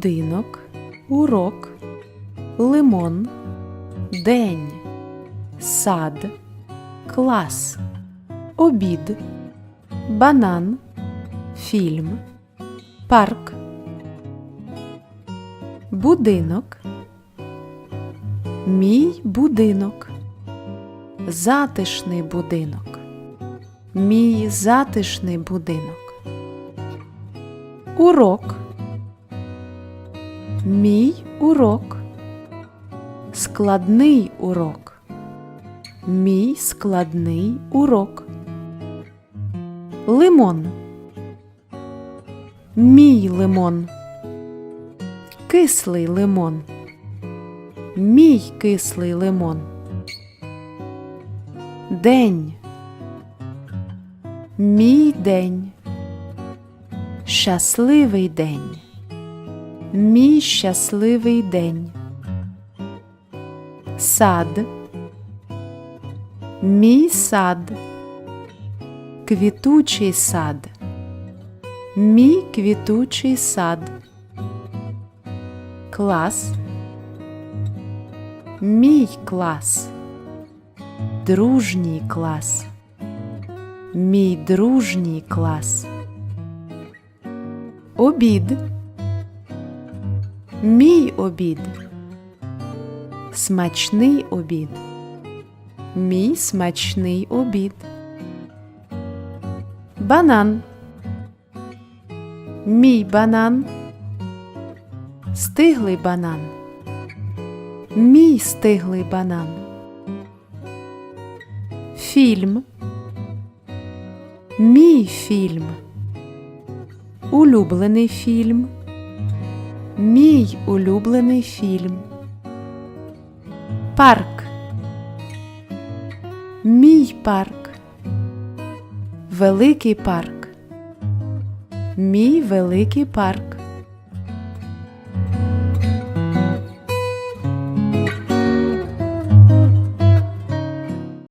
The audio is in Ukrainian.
будинок, урок, лимон, день, сад, клас, обід, банан, фільм, парк, будинок, мій будинок, затишний будинок, мій затишний будинок. Урок. Мій урок. Складний урок. Мій складний урок. Лимон. Мій лимон. Кислий лимон. Мій кислий лимон. День. Мій день. Щасливий день. Мій щасливий день. Сад. Мій сад. Квітучий сад. Мій квітучий сад. Клас. Мій клас. Дружній клас. Мій дружній клас. Обід. Мій обід. Смачний обід. Мій смачний обід. Банан. Мій банан. Стиглий банан. Мій стиглий банан. Фільм. Мій фільм. Улюблений фільм. Мій улюблений фільм. Парк. Мій парк. Великий парк. Мій великий парк.